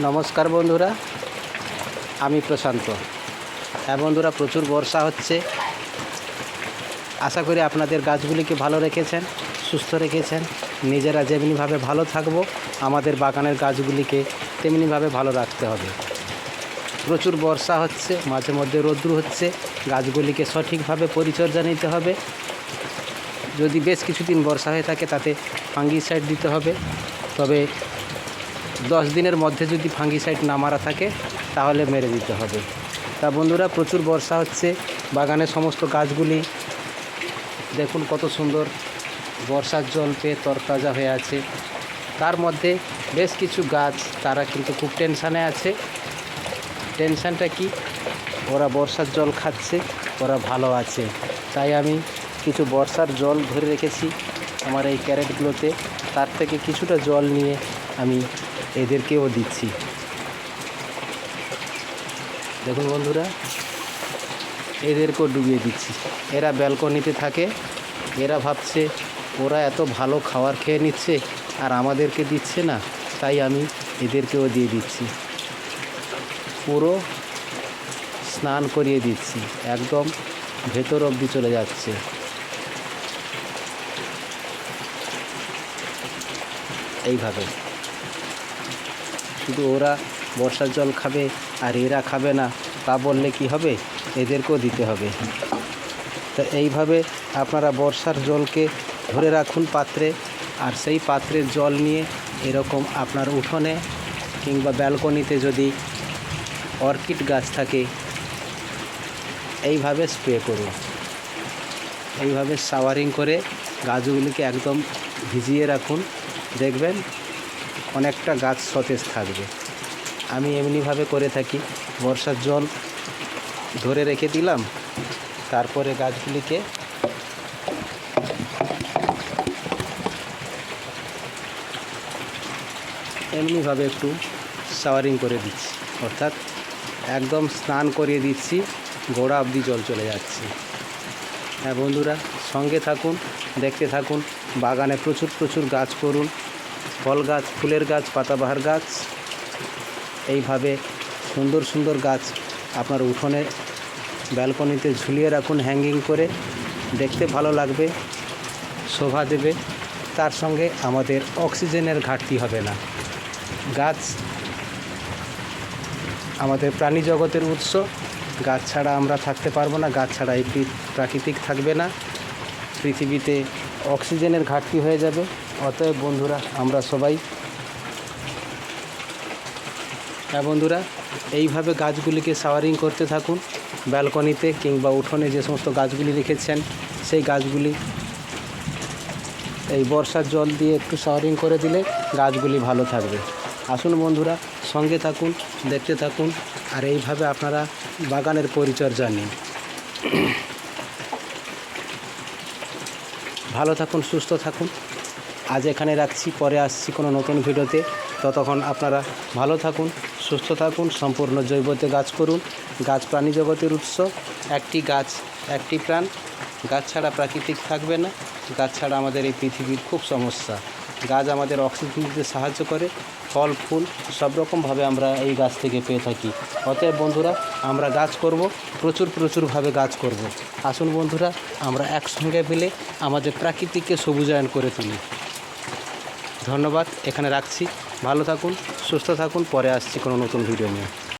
নমস্কার বন্ধুরা, আমি প্রশান্ত। হ্যাঁ বন্ধুরা, প্রচুর বর্ষা হচ্ছে। আশা করি আপনাদের গাছগুলিকে ভালো রেখেছেন, সুস্থ রেখেছেন। নিজেরা যেমনিভাবে ভালো থাকব, আমাদের বাগানের গাছগুলিকে তেমনিভাবে ভালো রাখতে হবে। প্রচুর বর্ষা হচ্ছে, মাঝে মধ্যে রৌদ্র হচ্ছে, গাছগুলিকে সঠিকভাবে পরিচর্যা নিতে হবে। যদি বেশ কিছুদিন বর্ষা হয়ে থাকে, তাতে ফাঙ্গিসাইড দিতে হবে। তবে দশ দিনের মধ্যে যদি ফাঙ্গিসাইড না মারা থাকে, তাহলে মেরে দিতে হবে। তা বন্ধুরা, প্রচুর বর্ষা হচ্ছে বাগানের সমস্ত গাছগুলি, দেখুন কত সুন্দর বর্ষার জল পেয়ে তরতাজা হয়ে আছে। তার মধ্যে বেশ কিছু গাছ, তারা কিন্তু খুব টেনশানে আছে। টেনশানটা কি? ওরা বর্ষার জল খাচ্ছে, ওরা ভালো আছে। তাই আমি কিছু বর্ষার জল ধরে রেখেছি আমার এই ক্যারেটগুলোতে। তার থেকে কিছুটা জল নিয়ে আমি এদেরকেও দিচ্ছি। দেখুন বন্ধুরা, এদেরকেও ডুবিয়ে দিচ্ছি। এরা ব্যালকনিতে থাকে, এরা ভাবছে ওরা এত ভালো খাবার খেয়ে নিচ্ছে আর আমাদেরকে দিচ্ছে না, তাই আমি এদেরকেও দিয়ে দিচ্ছি। পুরো স্নান করিয়ে দিচ্ছি, একদম ভেতর অবধি চলে যাচ্ছে। এইভাবে। শুধু ওরা বর্ষার জল খাবে আর এরা খাবে না, তা বললে কি হবে? এদেরকেও দিতে হবে। তা এইভাবে আপনারা বর্ষার জলকে ধরে রাখুন পাত্রে, আর সেই পাত্রের জল নিয়ে এরকম আপনার উঠোনে কিংবা ব্যালকনিতে যদি অর্কিড গাছ থাকে, এইভাবে স্প্রে করুন। এইভাবে শাওয়ারিং করে গাছগুলিকে একদম ভিজিয়ে রাখুন। দেখবেন অনেকটা গাছ সতেজ থাকবে। আমি এমনিভাবে করে থাকি। বর্ষার জল ধরে রেখে দিলাম। তারপরে গাছগুলিকে এমনিভাবে একটু শাওয়ারিং করে দিচ্ছি। অর্থাৎ একদম স্নান করিয়ে দিচ্ছি। গোড়া অবধি জল চলে যাচ্ছে। হ্যাঁ বন্ধুরা, সঙ্গে থাকুন, দেখতে থাকুন, বাগানে প্রচুর প্রচুর গাছ করুন। ফল গাছ, ফুলের গাছ, পাতাবাহার গাছ। এইভাবে সুন্দর সুন্দর গাছ আপনার উঠোনে ব্যালকনিতে ঝুলিয়ে রাখুন হ্যাঙ্গিং করে। দেখতে ভালো লাগবে, শোভা দেবে। তার সঙ্গে আমাদের অক্সিজেনের ঘাটতি হবে না। গাছ আমাদের প্রাণী জগতের উৎস। গাছ ছাড়া আমরা থাকতে পারব না, গাছ ছাড়া এই প্রাকৃতিক থাকবে না। পৃথিবীতে অক্সিজেনের ঘাটতি হয়ে যাবে। অতএব বন্ধুরা, আমরা সবাই হ্যাঁ বন্ধুরা, এইভাবে গাছগুলিকে শাওয়ারিং করতে থাকুন। ব্যালকনিতে কিংবা উঠোনে যে সমস্ত গাছগুলি রেখেছেন, সেই গাছগুলি এই বর্ষার জল দিয়ে একটু শাওয়ারিং করে দিলে গাছগুলি ভালো থাকবে। আসুন বন্ধুরা, সঙ্গে থাকুন, দেখতে থাকুন, আর এইভাবে আপনারা বাগানের পরিচর্যা নিন। ভালো থাকুন, সুস্থ থাকুন। আজ এখানে রাখছি, পরে আসছি কোনো নতুন ভিডিওতে। ততক্ষণ আপনারা ভালো থাকুন, সুস্থ থাকুন, সম্পূর্ণ জৈবতে গাছ করুন। গাছ প্রাণী জগতের উৎস। একটি গাছ, একটি প্রাণ। গাছ ছাড়া প্রাকৃতিক থাকবে না। গাছ ছাড়া আমাদের এই পৃথিবীর খুব সমস্যা। গাছ আমাদের অক্সিজেন দিতে সাহায্য করে। ফল, ফুল, সব রকমভাবে আমরা এই গাছ থেকে পেয়ে থাকি। অতএব বন্ধুরা, আমরা গাছ করব, প্রচুর প্রচুরভাবে গাছ করব। আসুন বন্ধুরা, আমরা একসঙ্গে মিলে আমাদের প্রাকৃতিককে সবুজায়ন করে তুলি। ধন্যবাদ। এখানে রাখছি। ভালো থাকুন সুস্থ থাকুন। পরে আসছি কোনো নতুন ভিডিও নিয়ে।